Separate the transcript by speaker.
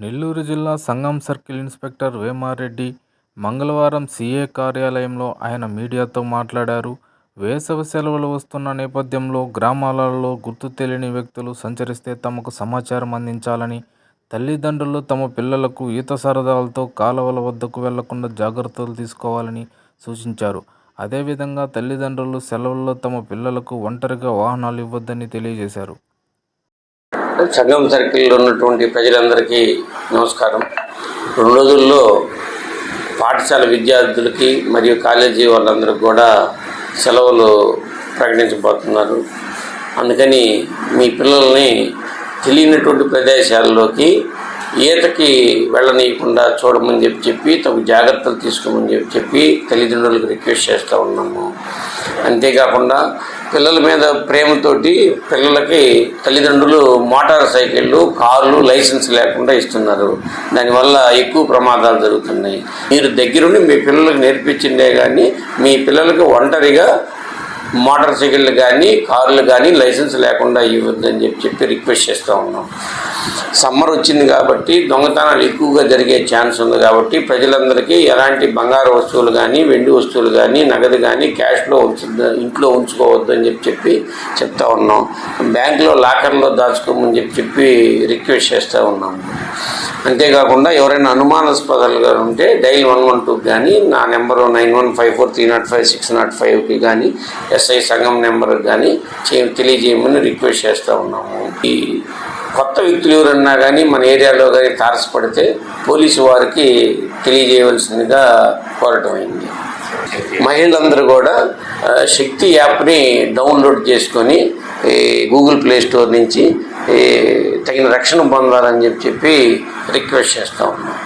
Speaker 1: నెల్లూరు జిల్లా సంగం circle inspector Vemareddy మంగళవారం CA కార్యాలయంలో ఆయన మీడియాతో మాట్లాడారు. వేసవి సెలవులు వస్తున్న నేపథ్యంలో గ్రామాలలో గుర్తు తెలియని వ్యక్తులు సంచరిస్తే తమకు సమాచారం అందించాలని తల్లిదండ్రులు తమ పిల్లలకు ఈత సరదాలతో కాలువల వద్దకు వెళ్ళకుండా జాగ్రత్తలు తీసుకోవాలని సూచించారు. అదేవిధంగా తల్లిదండ్రులు సెలవుల్లో తమ పిల్లలకు ఒంటరిగా వాహనాలు ఇవ్వద్దని తెలియజేశారు.
Speaker 2: సంఘం సర్కిల్లో ఉన్నటువంటి ప్రజలందరికీ నమస్కారం. రెండు రోజుల్లో పాఠశాల విద్యార్థులకి మరియు కాలేజీ వాళ్ళందరికీ కూడా సెలవులు ప్రకటించబోతున్నారు. అందుకని మీ పిల్లల్ని తెలియనటువంటి ప్రదేశాల్లోకి ఈతకి వెళ్ళనీయకుండా చూడమని చెప్పి చెప్పి తగు జాగ్రత్తలు తీసుకోమని చెప్పి చెప్పి తల్లిదండ్రులకు రిక్వెస్ట్ చేస్తూ ఉన్నాము. అంతేకాకుండా పిల్లల మీద ప్రేమతోటి పిల్లలకి తల్లిదండ్రులు మోటార్ సైకిళ్ళు కార్లు లైసెన్స్ లేకుండా ఇస్తున్నారు. దానివల్ల ఎక్కువ ప్రమాదాలు జరుగుతున్నాయి. మీరు దగ్గరుండి మీ పిల్లలకు నేర్పించిందే కానీ మీ పిల్లలకు ఒంటరిగా మోటార్ సైకిళ్ళు కానీ కార్లు కానీ లైసెన్స్ లేకుండా ఇవ్వద్దని చెప్పి చెప్పి రిక్వెస్ట్ చేస్తూ ఉన్నాం. సమ్మర్ వచ్చింది కాబట్టి దొంగతనాలు ఎక్కువగా జరిగే ఛాన్స్ ఉంది కాబట్టి ప్రజలందరికీ ఎలాంటి బంగారు వస్తువులు కానీ వెండి వస్తువులు కానీ నగదు కానీ క్యాష్లో ఉంచు ఇంట్లో ఉంచుకోవద్దు అని చెప్పి చెప్పి చెప్తా ఉన్నాం. బ్యాంకులో లాకర్లో దాచుకోమని చెప్పి చెప్పి రిక్వెస్ట్ చేస్తూ ఉన్నాము అంతేకాకుండా ఎవరైనా అనుమానాస్పదాలుగా ఉంటే డైల్ వన్ వన్ టూకి కానీ నా number nine one five four three not five six not ఫైవ్కి కానీ ఎస్ఐ సంఘం నెంబర్కి కానీ చే తెలియజేయమని రిక్వెస్ట్ చేస్తూ ఉన్నాము. ఈ కొత్త వ్యక్తులు ఎవరన్నా కానీ మన ఏరియాలో కానీ తారసపడితే పోలీసు వారికి తెలియజేయవలసిందిగా కోరటమైంది మహిళలందరూ కూడా శక్తి యాప్ని డౌన్లోడ్ చేసుకొని గూగుల్ ప్లే స్టోర్ నుంచి తగిన రక్షణ పొందాలని చెప్పి చెప్పి రిక్వెస్ట్ చేస్తూ ఉన్నాం.